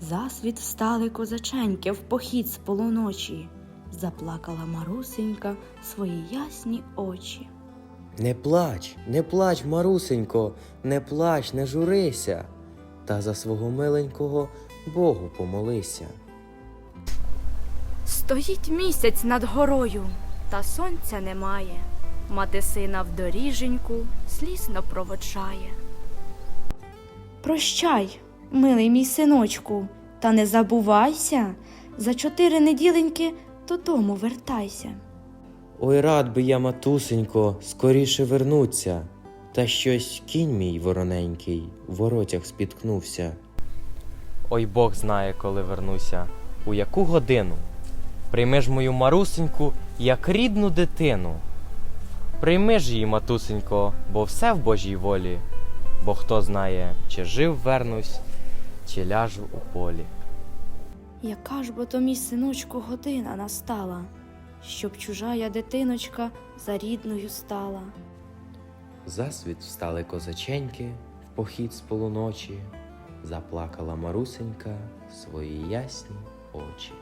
Засвіт встали козаченьки в похід з полуночі. Заплакала Марусенька свої ясні очі. Не плач, не плач, Марусенько, не плач, не журися, та за свого миленького Богу помолися. Стоїть місяць над горою, та сонця немає. Мати сина в доріженьку слізно проводжає. Прощай, милий мій синочку, та не забувайся, за чотири неділеньки додому вертайся. Ой, рад би я, матусенько, скоріше вернуться, та щось кінь мій вороненький в воротях спіткнувся. Ой, Бог знає, коли вернуся, у яку годину. Прийми ж мою марусеньку, як рідну дитину. Прийми ж її, матусенько, бо все в Божій волі, бо хто знає, чи жив вернусь, чи ляжу у полі. Яка ж бо то мій синочку година настала, щоб чужая дитиночка за рідною стала. Засвіт встали козаченьки в похід з полуночі, заплакала Марусенька свої ясні очі.